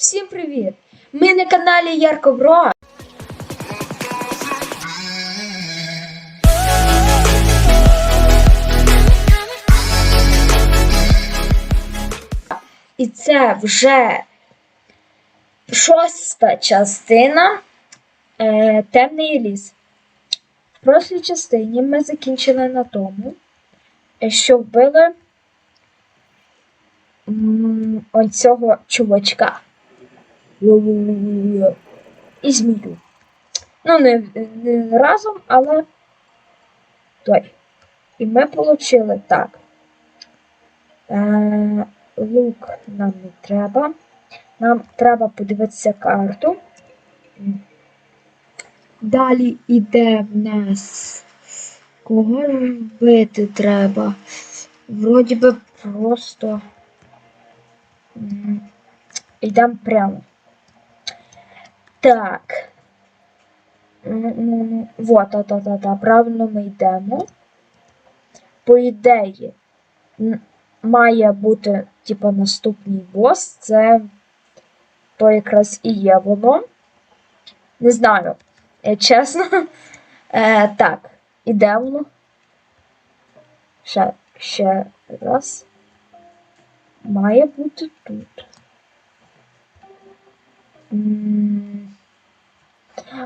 Всім привіт! Ми на каналі Ярко Бро. І це вже шоста частина е, Темний ліс. В прошлій частині ми закінчили на тому, що вбили м, оцього чувачка. І змію. Ну, не, не разом, але той. І ми отримали так. Е, лук нам не треба. Нам треба подивитися карту. Далі йде в нас. Кого ж вбити треба? Вроді би просто. Йдемо прямо. Так. Вот, та, та, та, та. Правильно ми йдемо. По ідеї, має бути, типа, наступний бос. Це то якраз і є воно. Не знаю, е, чесно. Е, так, іде. Ще, ще раз. Має бути тут. М.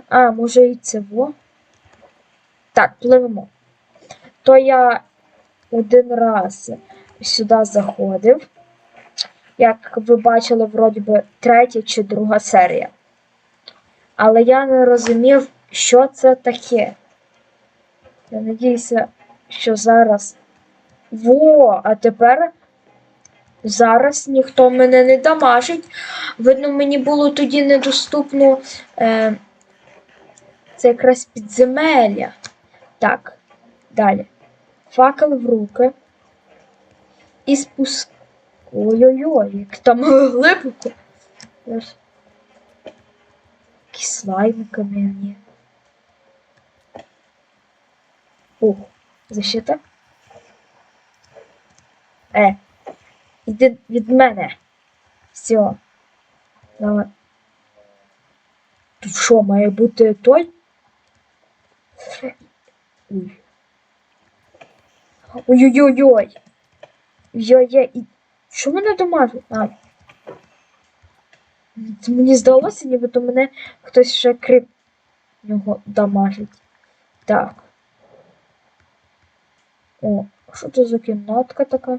А, може і це во? Так, пливемо. То я один раз сюди заходив. Як ви бачили, вроді би третя чи друга серія. Але я не розумів, що це таке. Я надіюся, що зараз. Во, а тепер зараз ніхто мене не дамажить. Видно, мені було тоді недоступно. Е, це якраз підземелля. Так, далі. Факел в руки. І спуск. Ой-ой-ой, як там глибоко. Ось. Слайми кам'яні. Ух, защита. Е, іди від мене. Все. Давай. Тут що, має бути той? Ой. Ой-ой-ой-ой. Йой-йой. І... Що мене домажить? А. Мені здалося, нібито мене хтось ще кріп нього дамажить. Так. О, що це за кімнатка така?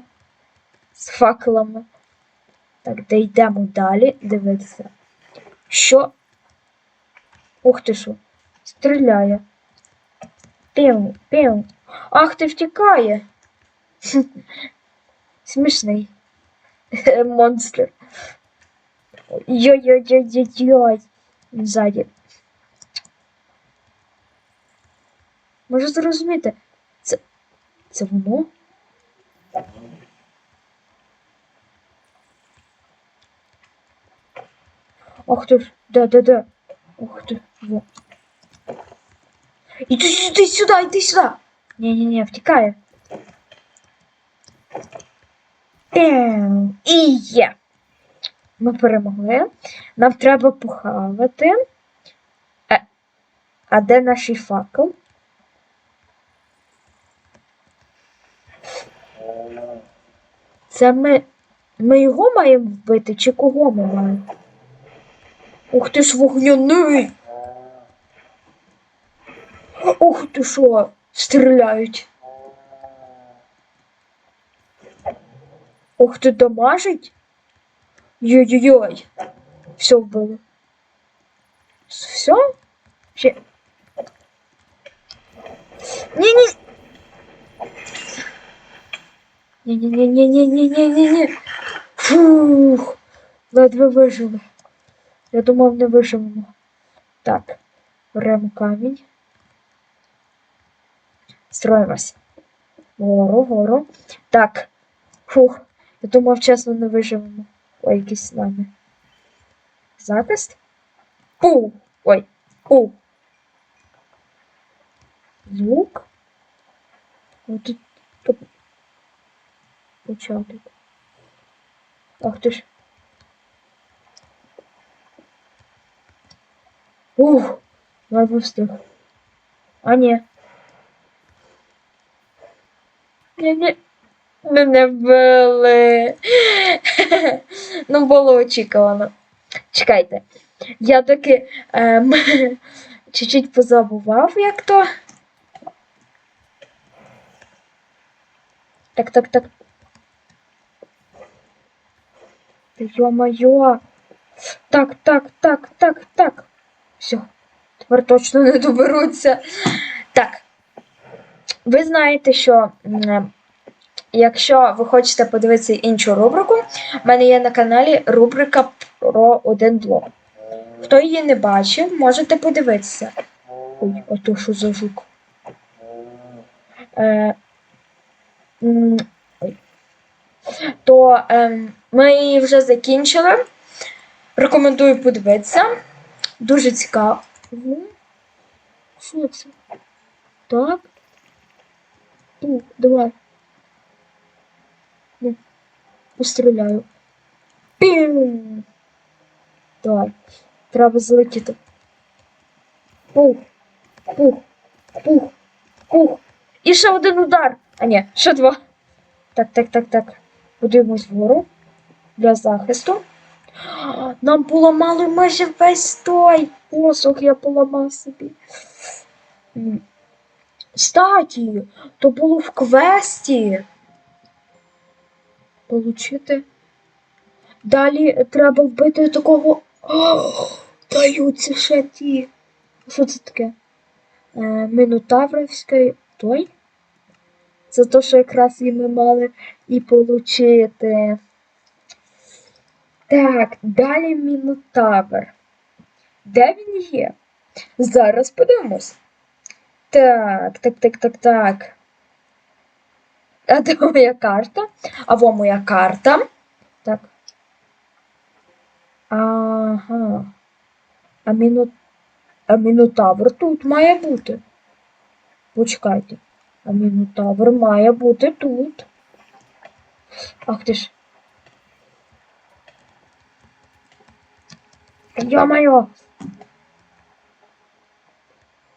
З факелами. Так, де йдемо далі дивитися. Що? Ух ти що? Стріляє. Піу, піу. Ах, ти втікає. Смішний. Монстр. Йой-йой-йой-йой-йой. Ззаді. Можу зрозуміти. Це. Це воно? Ох ти ж, де? Ух ти, во. Іди, іди сюди, іди сюди. Ні-ні-ні, втікає. Ем, І є. Ми перемогли. Нам треба похавати. Е, а де наш факел? Це ми. Ми його маємо вбити, чи кого ми маємо? Ух ти ж вогняний! Ти що, стріляють. Ух ти дамажить. Йой-йой-йой. Все вбили. Все? Ще. Ні-ні. Ні-ні-ні-ні-ні-ні-ні-ні. Фух. Ледве вижили. Я думав, не виживемо. Так. Беремо камінь. Строїмось. Гору, гору. Так. Фух. Я думав, чесно, не виживемо. Ой, якісь слайми. Захист? Пу! Ой, пу. Звук. Ось тут, тут початок. Ах ти ж. Ух, ледве встиг. А ні. Ні, ні. Мене вбили. ну, було очікувано. Чекайте. Я таки ем, чуть-чуть позабував, як то. Так, так, так. Та Йо-моє. Так, так, так, так, так. Все. Тепер точно не доберуться. Так. Ви знаєте, що якщо ви хочете подивитися іншу рубрику, в мене є на каналі рубрика про один блок. Хто її не бачив, можете подивитися. Ой, а то що за жук? Е. То ем, ми її вже закінчили. Рекомендую подивитися. Дуже цікаво. Що це? Так. Ну, давай. Ну, постріляю. Пім! Давай. Треба залетіти. Пух. Пух. Пух. Пух. І ще один удар. А ні, ще два. Так, так, так, так. Подивимось вгору для захисту. Нам поламали майже весь той посох, я поламав собі. Кстати, то було в квесті. Получити. Далі треба вбити такого. О, даються ще ті. Що це таке? Е, Мінотаврівський той. Це то, що якраз і ми мали і получити. Так, далі Мінотавр. Де він є? Зараз подивимось. Так, так, так, так, так. А де моя карта? А во моя карта. Так. Ага. А, міно... а Мінотавр тут має бути. Почекайте. А Мінотавр має бути тут. Ах ти ж. Ё-моё!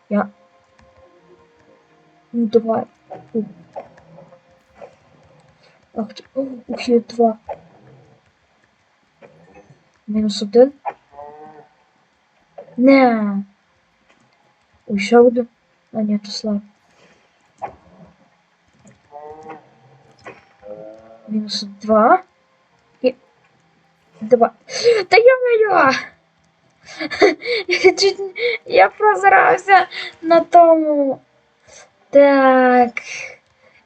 Я... Ну давай. Ах Ух, є два. Мінус один. Не. Ой, один. А ні, то слаб. Мінус два. І... Два. Та я-моя! Я чуть я прозрався на тому. Так.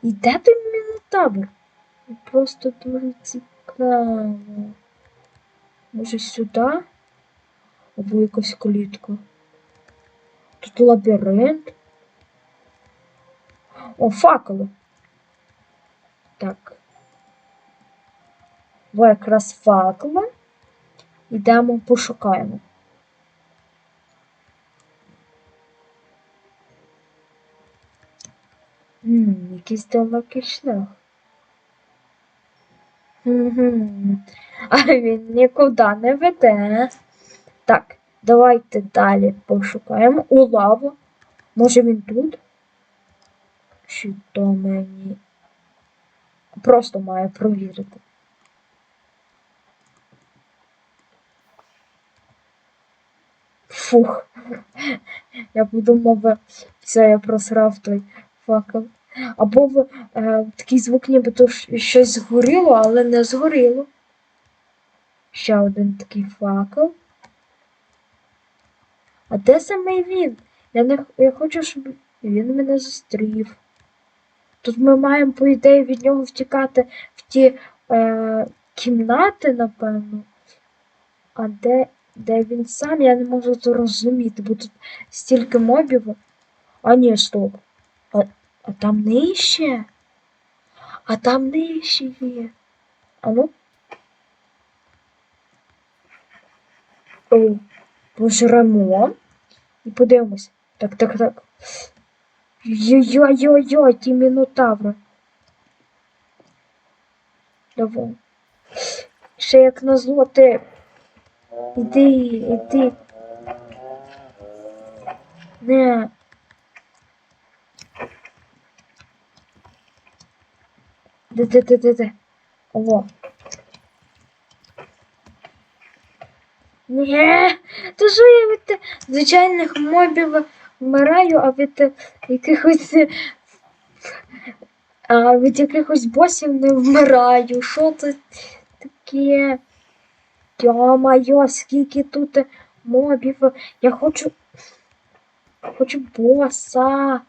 І де той мінотавр? Просто дуже цікаво. Може сюди? Або якась клітка. Тут лабіринт. О, факели. Так. Во якраз факела. Йдемо пошукаємо. М, якийсь далекий шлях. Мгм. А він нікуди не веде. Так, давайте далі пошукаємо. У лаву. Може він тут? Чи то мені? Просто маю провірити. Фух. Я подумав, все, я просрав той факел. Або в, е, такий звук, ніби то щось згоріло, але не згоріло. Ще один такий факел. А де саме він? Я не я хочу, щоб він мене зустрів. Тут ми маємо, по ідеї, від нього втікати в ті е, кімнати, напевно. А де, де він сам, я не можу зрозуміти, бо тут стільки мобів. А ні, стоп. А, там нижче? А там нижче є. А ну? О, пожремо. І подивимось. Так, так, так. Йо-йо-йо-йо, ті мінотаври. Давай. Ще як назло ти. Іди, іди. Не. Де, де, де, де, де? О. Ні, то що я від звичайних мобів вмираю, а від якихось. А від якихось босів не вмираю. Що це таке? Йо-моє, скільки тут мобів. Я хочу. Хочу боса.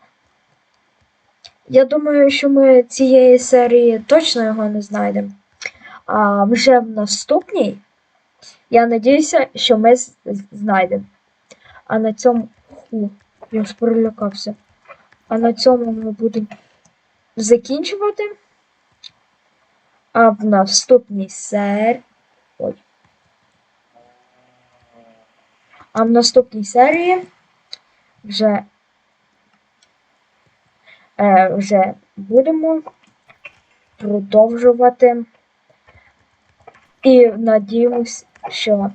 Я думаю, що ми цієї серії точно його не знайдемо. А вже в наступній. Я надіюся, що ми знайдемо. А на цьому. Ху, я ж перелякався. А на цьому ми будемо закінчувати. А в наступній серії. Ой. А в наступній серії вже, е, вже будемо продовжувати. І надіємось, що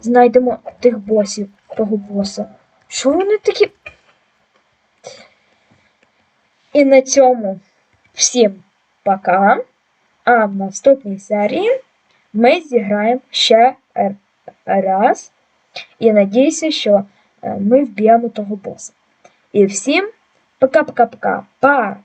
знайдемо тих босів, того боса. Що вони такі? І на цьому всім пока. А в наступній серії ми зіграємо ще раз. І надіюся, що е, ми вб'ємо того боса. І всім пока-пока-пока. Па!